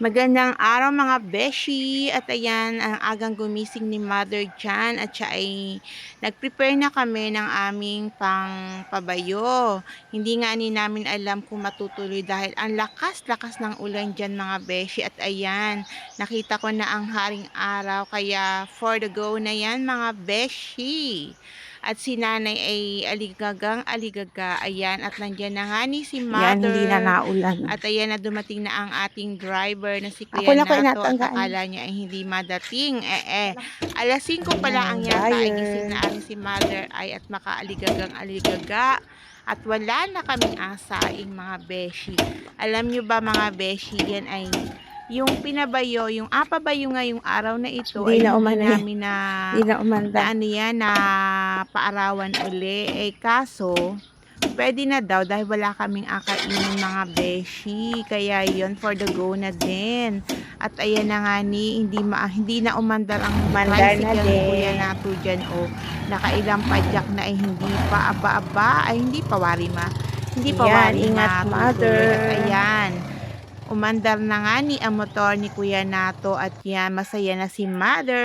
Magandang araw mga beshi at ayan ang agang gumising ni Mother Jan at siya ay nag-prepare na kami ng aming pangpabayo. Hindi nga ni namin alam kung matutuloy dahil ang lakas-lakas ng ulan dyan mga beshi at ayan nakita ko na ang haring araw kaya for the go na yan mga beshi. At si nanay ay aligagang aligaga. Ayan, at nandyan na nga ni si Yan, mother. hindi na naulan. At ayan na dumating na ang ating driver na si Kuya na Nato at akala niya ay hindi madating. Eh eh, alas 5 pala ang yata ay gising na ang si mother ay at makaaligagang aligaga. At wala na kaming asaing mga beshi. Alam nyo ba mga beshi, yan ay yung pinabayo, yung apabayo nga yung araw na ito Hindi ay na yan. namin na Hindi na na umanda. ano yan, na paarawan uli. Eh, kaso, pwede na daw dahil wala kaming akainin mga beshi. Kaya yon for the go na din. At ayan na nga ni, hindi, ma, hindi na umandar ang Mandar na tricycle ni din. Kuya Nato dyan. O, nakailang padyak na ay hindi pa aba-aba. Ay, hindi pa wari ma. Hindi pa Yan, wari ingat, ma. mother. At ayan. Umandar na nga ni ang motor ni Kuya Nato at yan, masaya na si mother.